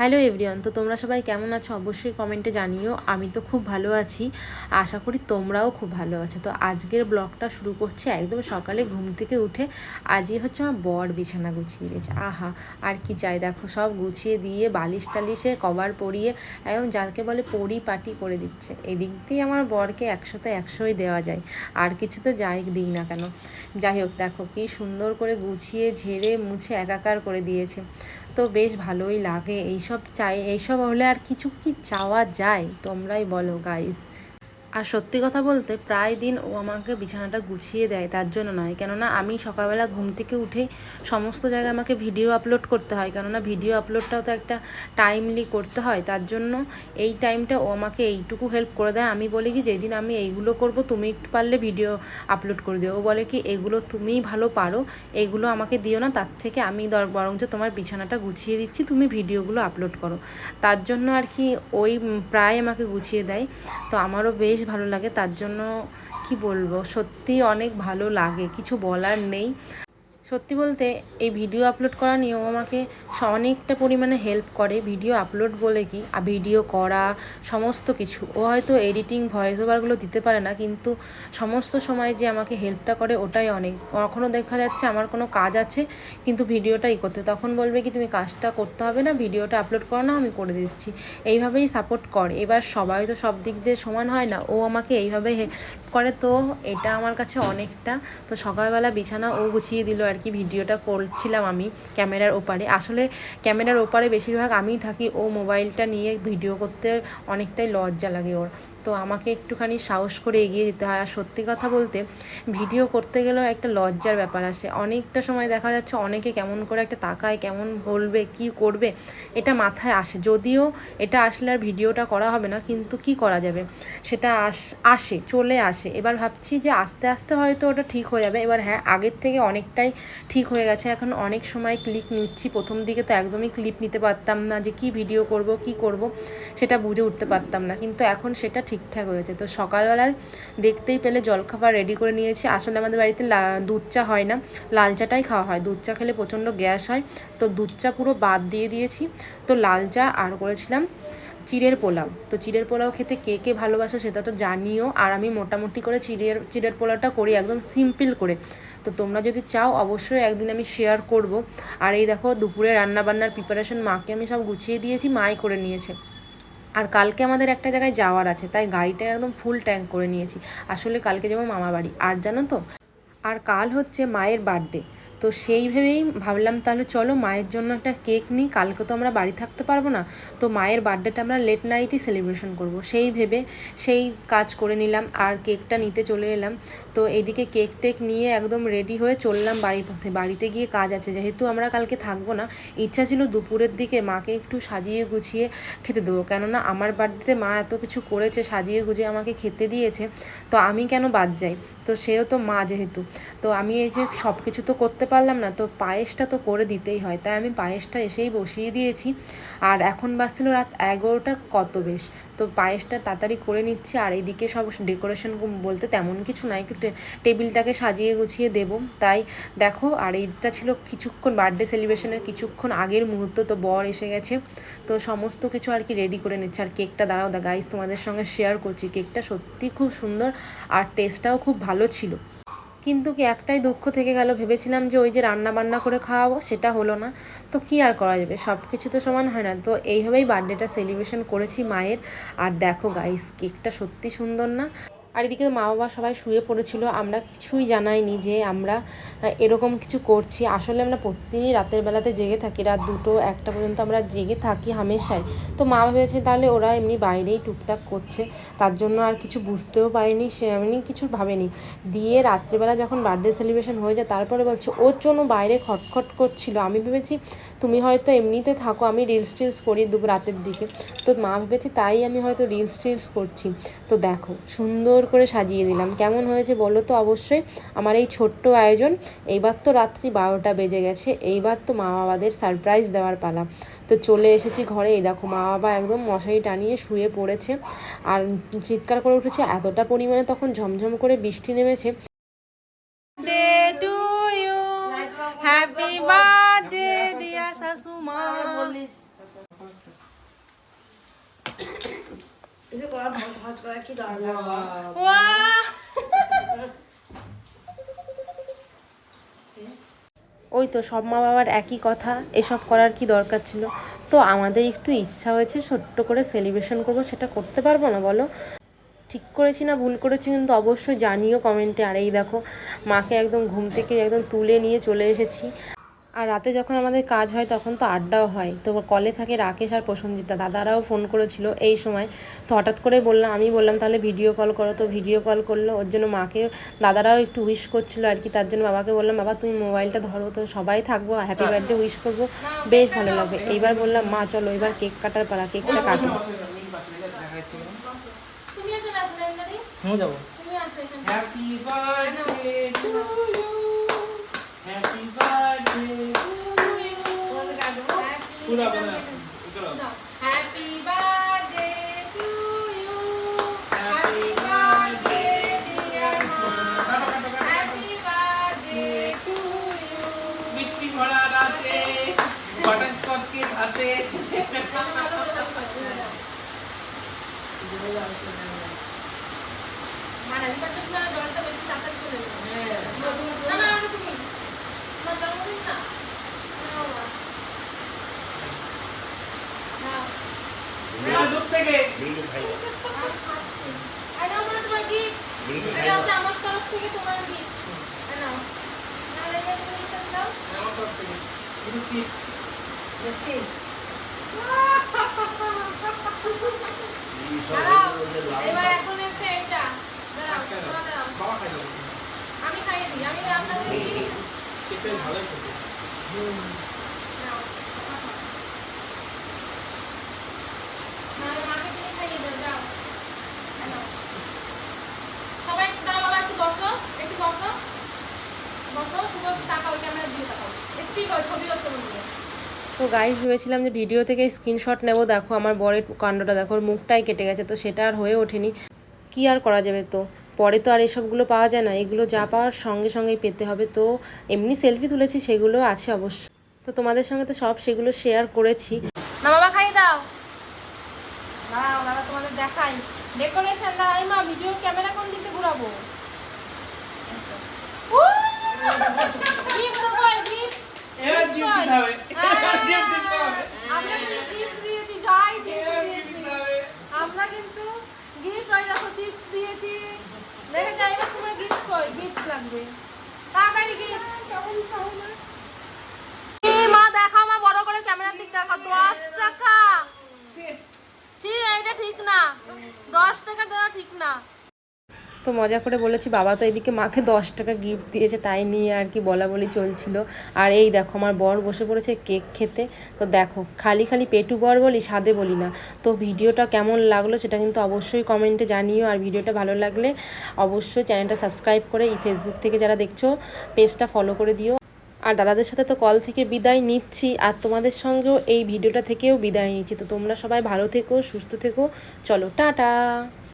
Hello everyone তো তোমরা সবাই কেমন আছো? অবশ্যই কমেন্টে জানিও। আমি তো খুব ভালো আছি। আশা করি তোমরাও খুব ভালো আছো। তো আজকের ব্লগটা শুরু করছি একদম সকালে ঘুম থেকে উঠে। আজই হচ্ছে আমার বর বিছানা গুছিয়ে দিয়েছে। আহা, আর কি চাই? দেখো, সব গুছিয়ে দিয়ে, বালিশ টালিশে, কভার পরিয়ে, একদম যাকে বলে পরি পাটি করে দিচ্ছে। এদিক দিয়ে আমার বরকে একশোতে একশোই দেওয়া যায়। আর কিছু তো যাই দিই না কেন? যাই হোক, দেখো কি সুন্দর করে গুছিয়ে, ঝেড়ে, মুছে, একাকার করে দিয়েছে। তো বেশ ভালোই লাগে। এইসব চাই, এইসব হলে আর কিছু কি চাওয়া যায়? তোমরাই বলো গাইস আর সত্যি কথা বলতে প্রায় দিন ও আমাকে বিছানাটা গুছিয়ে দেয়, তার জন্য নয়। কেননা আমি সকালবেলা ঘুম থেকে উঠে সমস্ত জায়গায় আমাকে ভিডিও আপলোড করতে হয়। কেননা ভিডিও আপলোডটাও তো একটা টাইমলি করতে হয়। তার জন্য এই টাইমটা ও আমাকে এইটুকু হেল্প করে দেয়। আমি বলি কি, যেদিন আমি এইগুলো করব, তুমি একটু পারলে ভিডিও আপলোড করে দিও। ও বলে কি, এগুলো তুমিই ভালো পারো, এগুলো আমাকে দিও না। তার থেকে আমি বরঞ্চ তোমার বিছানাটা গুছিয়ে দিচ্ছি, তুমি ভিডিওগুলো আপলোড করো। তার জন্য আর কি ওই প্রায় আমাকে গুছিয়ে দেয়। তো আমারও বেশ ভালো লাগে। তার জন্য কি বলব? সত্যি অনেক ভালো লাগে। কিছু বলার নেই। সত্যি বলতে এই ভিডিও আপলোড করা নিয়েও আমাকে অনেকটা পরিমাণে হেল্প করে। ভিডিও আপলোড বলে কি? আর ভিডিও করা, সমস্ত কিছু। ও হয়তো এডিটিং ভয়েস ওভারগুলো দিতে পারে না, কিন্তু সমস্ত সময় যে আমাকে হেল্পটা করে ওটাই অনেক। কখনও দেখা যাচ্ছে আমার কোনো কাজ আছে, কিন্তু ভিডিওটাই করতে। তখন বলবে কি, তুমি কাজটা করতে হবে না ভিডিওটা আপলোড করো না, আমি করে দিচ্ছি। এইভাবেই সাপোর্ট করে। এবার সবাই তো সব দিক দিয়ে সমান হয় না। ও আমাকে এইভাবে করে, তো এটা আমার কাছে অনেকটা। তো সকালবেলা বিছানা ও গুছিয়ে দিল আর কি, ভিডিওটা করছিলাম আমি ক্যামেরার ওপারে। আসলে ক্যামেরার ওপারে বেশিরভাগ আমি থাকি, ও মোবাইলটা নিয়ে ভিডিও করতে অনেকটাই লজ্জা লাগে ওর। তো আমাকে একটুখানি সাহস করে এগিয়ে যেতে হয়। আর সত্যি কথা বলতে, ভিডিও করতে গেলেও একটা লজ্জার ব্যাপার আসে। অনেকটা সময় দেখা যাচ্ছে অনেকে কেমন করে একটা তাকায়, কেমন বলবে, কি করবে, এটা মাথায় আসে। যদিও এটা আসলে আর ভিডিওটা করা হবে না, কিন্তু কি করা যাবে? সেটা আস, আসে, চলে আসে। এবার ভাবছি যে আস্তে আস্তে হয়তো ওটা ঠিক হয়ে যাবে। এবার হ্যাঁ আগের থেকে অনেকটাই ঠিক হয়ে গেছে। এখন অনেক সময় ক্লিক নিচ্ছি। প্রথম দিকে তো একদমই ক্লিপ নিতে পারতাম না যে কি ভিডিও করব, কি করব, সেটা বুঝে উঠতে পারতাম না। কিন্তু এখন সেটা ঠিকঠাক হয়েছে। তো সকালবেলায় দেখতেই পেলে জলখাবার রেডি করে নিয়েছি। আসলে আমাদের বাড়িতে দুধ চা হয় না। লাল চাটাই খাওয়া হয়। দুধ চা খেলে প্রচণ্ড গ্যাস হয়। তো দুধ চা পুরো বাদ দিয়ে দিয়েছি। তো লাল চা আর করেছিলাম চিড়ের পোলাও। তো চিড়ের পোলাও খেতে কে কে ভালোবাসো সেটা তো জানিও। আর আমি মোটামুটি করে চিড়ের চিড়ের পোলাওটা করি একদম সিম্পল করে। তো তোমরা যদি চাও অবশ্যই একদিন আমি শেয়ার করব। আর এই দেখো দুপুরে রান্না বান্নার প্রিপারেশন মাকে আমি সব গুছিয়ে দিয়েছি। মাই করে নিয়েছে। আর কালকে আমাদের একটা জায়গায় যাওয়ার আছে, তাই গাড়িটা একদম ফুল ট্যাঙ্ক করে নিয়েছি। আসলে কালকে যাব মামা বাড়ি আর জানো তো, আর কাল হচ্ছে মায়ের বার্থডে তো সেই ভেবেই ভাবলাম তাহলে চলো মায়ের জন্য একটা কেক নিই। কালকে তো আমরা বাড়ি থাকতে পারব না। তো মায়ের বার্থডেটা আমরা লেট নাইটই সেলিব্রেশন করব। সেই ভেবে সেই কাজ করে নিলাম আর কেকটা নিতে চলে এলাম। তো এদিকে কেক টেক নিয়ে একদম রেডি হয়ে চললাম বাড়ির পথে। বাড়িতে গিয়ে কাজ আছে। যেহেতু আমরা কালকে থাকব না, ইচ্ছা ছিল দুপুরের দিকে মাকে একটু সাজিয়ে গুছিয়ে খেতে দেবো। কেননা আমার বার্থডেতে মা এত কিছু করেছে, সাজিয়ে গুজিয়ে আমাকে খেতে দিয়েছে। তো আমি কেন বাদ যাই? তো সেও তো মা যেহেতু। তো আমি এই যে সব কিছু তো করতে পারলাম না, তো পায়েসটা তো করে দিতেই হয়। তাই আমি পায়েসটা এসেই বসিয়ে দিয়েছি। আর এখন বাজছিল রাত এগারোটা কত বেশ। তো পায়েসটা তাড়াতাড়ি করে নিচ্ছি, আর এইদিকে সব ডেকোরেশন বলতে তেমন কিছু নাই একটু টেবিলটাকে সাজিয়ে গুছিয়ে দেবো। তাই দেখো, আর এইটা ছিল কিছুক্ষণ বার্থডে সেলিব্রেশনের কিছুক্ষণ আগের মুহূর্ত, তো বর এসে গেছে। তো সমস্ত কিছু আর কি রেডি করে নিচ্ছে। আর কেকটা দাঁড়াও, দা গাইস তোমাদের সঙ্গে শেয়ার করছি। কেকটা সত্যি খুব সুন্দর, আর টেস্টটাও খুব ভালো ছিল। কিন্তু কি একটাই দুঃখ থেকে গেল? ভেবেছিলাম যে ওই যে রান্না বান্না করে খাওয়াবো, সেটা হলো না। তো কি আর করা যাবে? সব কিছু তো সমান হয় না। তো এইভাবেই বার্থডেটা সেলিব্রেশন করেছি মায়ের। আর দেখো গাইস কেকটা সত্যি সুন্দর না। আর এদিকে মা বাবা সবাই শুয়ে পড়েছিল, আমরা কিছুই জানাইনি যে আমরা এরকম কিছু করছি। আসলে আমরা প্রতিদিনই রাতের বেলাতে জেগে থাকি, রাত দুটো একটা পর্যন্ত আমরা জেগে থাকি হামেশাই। তো মা ভেবেছে তাহলে ওরা এমনি বাইরেই টুকটাক করছে, তার জন্য আর কিছু বুঝতেও পারিনি, সে এমনি কিছু ভাবেনি। দিয়ে রাত্রিবেলা যখন বার্থডে সেলিব্রেশন হয়ে যায়, তারপরে বলছে, ওর জন্য বাইরে খটখট করছিল। আমি ভেবেছি তুমি হয়তো এমনিতে থাকো, আমি রিলস টিলস করি দু রাতের দিকে। তো মা ভেবেছে তাই আমি হয়তো রিলস টিলস করছি। তো দেখো, সুন্দর করে সাজিয়ে দিলাম। কেমন হয়েছে বলো তো অবশ্যই। আমার এই ছোট্ট আয়োজন, এইবার তো রাত্রি বারোটা বেজে গেছে, এইবার তো মা বাবাদের সারপ্রাইজ দেওয়ার পালা। তো চলে এসেছি ঘরে। এই দেখো, মা বাবা একদম মশারি টানিয়ে শুয়ে পড়েছে। আর চিৎকার করে উঠেছে, এতটা পরিমাণে তখন ঝমঝম করে বৃষ্টি নেমেছে কি দরকার ওই তো সব মা বাবার একই কথা এসব করার কি দরকার ছিল? তো আমাদের একটু ইচ্ছা হয়েছে ছোট্ট করে সেলিব্রেশন করব সেটা করতে পারব না বলো? ঠিক করেছি না ভুল করেছি কিন্তু অবশ্যই জানিও কমেন্টে। আর এই দেখো মাকে একদম ঘুম থেকে একদম তুলে নিয়ে চলে এসেছি। আর রাতে যখন আমাদের কাজ হয় তখন তো আড্ডাও হয়। তো কলে থাকে রাকেশ আর প্রসঞ্জিতা দাদারাও ফোন করেছিল এই সময়। তো হঠাৎ করে বললাম আমি বললাম তাহলে ভিডিও কল করো তো ভিডিও কল করল। ওর জন্য মাকে দাদারাও একটু উইশ করছিল আর কি। তার জন্য বাবাকে বললাম বাবা তুমি মোবাইলটা ধরো তো সবাই থাকব হ্যাপি বার্থডে উইশ করব। বেশ ভালো লাগবে। এইবার বললাম মা চলো এবার কেক কাটার পালা কেকটা কাটো। তুমিও চলে আসলে happy birthday to you happy birthday পুরো বনা happy birthday to you happy Happy birthday birthday, dear মা হ্যাপি বার্থডে টু ইউ মিষ্টি ভরা রাতে বাটারস্কচ কে হাতে মানে আমি পারছিস না জলটা বেশি তাড়াতাড়ি চলে যাবে না না আগে তুমি তোমার জন্মদিন না নাও মা। নাও। না দূর থেকে আর খাচ্ছি। আর নাও মা, তোমার gift। এটা হচ্ছে আমার তরফ থেকে তোমার gift। এই নাও। নাহলে এটা তুমি নিতে দাও। আমার তরফ থেকে শুধু চিপস দাঁড়াও। এবার এখন একটা এটা। দাঁড়াও, একটা তোমরা দাঁড়াও। বাবা খাই যাবে আমি খাইয়ে দিই। আমি আপনাদের দিই। সেটাই ভালোই খেতে নাও। নাহলে মাকে তুমি খাইয়ে দাও, যাও। এই নাও। সবাই একটু দাঁড়াও, বাবা, একটু বসো। একটু বসো। বসো, শুভ তাকাও, ক্যামেরার দিকে তাকাও। স্পিক হয়, ছবি করতে বলবে। তো গাইজ ভেবেছিলাম যে ভিডিও থেকে স্ক্রিনশট নেব। দেখো আমার বরের কাণ্ডটা দেখো ওর মুখটাই কেটে গেছে তো সেটা আর হয়ে ওঠেনি। কি আর করা যাবে তো? পরে তো আর এসবগুলো পাওয়া যায় না। এগুলো যা পাওয়ার সঙ্গে সঙ্গেই পেতে হবে। তো এমনি সেলফি তুলেছি সেগুলো আছে অবশ্য। তো তোমাদের সঙ্গে তো সব সেগুলো শেয়ার করেছি। না বাবা খাইয়ে দাও। দাঁড়াও দাদা তোমাদের দেখাই। ডেকোরেশন দাও এই মা ভিডিও ক্যামেরা কোন দিকে ঘোরাবো? গিফট এর গিফট দিতে হবে। এর গিফট দিতে হবে। আমরা কিন্তু গিফট দিয়েছি যাই দিয়েছি। আমরা কিন্তু গিফট ওই দেখো চিপস দিয়েছি। দেখে যাই এবার তোমার গিফট কই গিফট লাগবে। তাড়াতাড়ি গিফট মা দেখাও মা বড় করে ক্যামেরার দিক দেখো দশ টাকা। ছি এইটা ঠিক না। দশ টাকা দেওয়া ঠিক না। তো মজা করে বলেছি, বাবা তো এদিকে মাকে দশ টাকা গিফট দিয়েছে, তাই নিয়ে আর কি বলা বলি চলছিল। আর এই দেখো, আমার বর বসে পড়েছে কেক খেতে। তো দেখো, খালি খালি পেটু বর বলি স্বাদে বলি না। তো ভিডিওটা কেমন লাগল সেটা কিন্তু অবশ্যই কমেন্টে জানিও। আর ভিডিওটা ভালো লাগলে অবশ্যই চ্যানেলটা সাবস্ক্রাইব করে এই ফেসবুক থেকে যারা দেখছ, পেজটা ফলো করে দিও। আর দাদাদের সাথে তো কল থেকে বিদায় নিচ্ছি, আর তোমাদের সঙ্গেও এই ভিডিওটা থেকেও বিদায় নিচ্ছি। তো তোমরা সবাই ভালো থেকো, সুস্থ থেকো। চলো, টাটা!